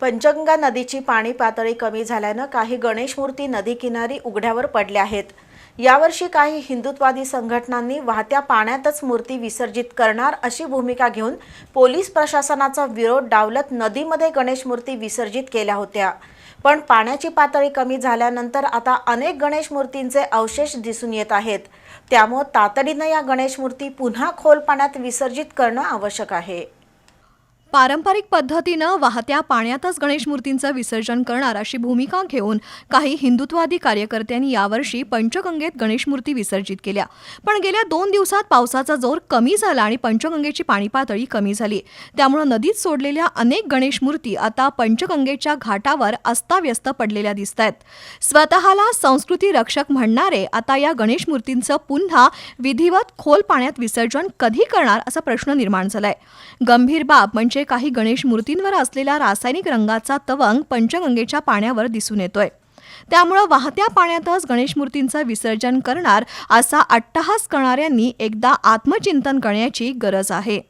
पंचगंगा नदीची पाणी पातळी कमी झाल्यानं काही गणेश मूर्ती नदीकिनारी उघड्यावर पडल्या आहेत. यावर्षी काही हिंदुत्वादी संघटनांनी वाहत्या पाण्यातच मूर्ती विसर्जित करणार अशी भूमिका घेऊन पोलीस प्रशासनाचा विरोध डावलत नदीमध्ये गणेश मूर्ती विसर्जित केल्या होत्या. पण पाण्याची पातळी कमी झाल्यानंतर आता अनेक गणेश मूर्तींचे अवशेष दिसून येत आहेत. त्यामुळे तातडीनं या गणेश मूर्ती पुन्हा खोल पाण्यात विसर्जित करणं आवश्यक आहे. पारंपरिक पद्धतीनं वाहत्या पाण्यातच गणेश मूर्तींचं विसर्जन करणार अशी भूमिका घेऊन काही हिंदुत्वादी कार्यकर्त्यांनी यावर्षी पंचगंगेत गणेश मूर्ती विसर्जित केल्या. पण गेल्या दोन दिवसात पावसाचा जोर कमी झाला आणि पंचगंगेची पाणी पातळी कमी झाली. त्यामुळं नदीत सोडलेल्या अनेक गणेश मूर्ती आता पंचगंगेच्या घाटावर अस्ताव्यस्त पडलेल्या दिसत आहेत स्वतःला संस्कृती रक्षक म्हणणारे आता या गणेश मूर्तींचं पुन्हा विधिवत खोल पाण्यात विसर्जन कधी करणार असा प्रश्न निर्माण झालाय. गंभीर बाब म्हणजे म्हणजे काही गणेश मूर्तींवर असलेला रासायनिक रंगाचा तवंग पंचगंगेच्या पाण्यावर दिसून येतोय. त्यामुळं वाहत्या पाण्यातच गणेश मूर्तींचं विसर्जन करणार असा अट्टहास करणाऱ्यांनी एकदा आत्मचिंतन करण्याची गरज आहे.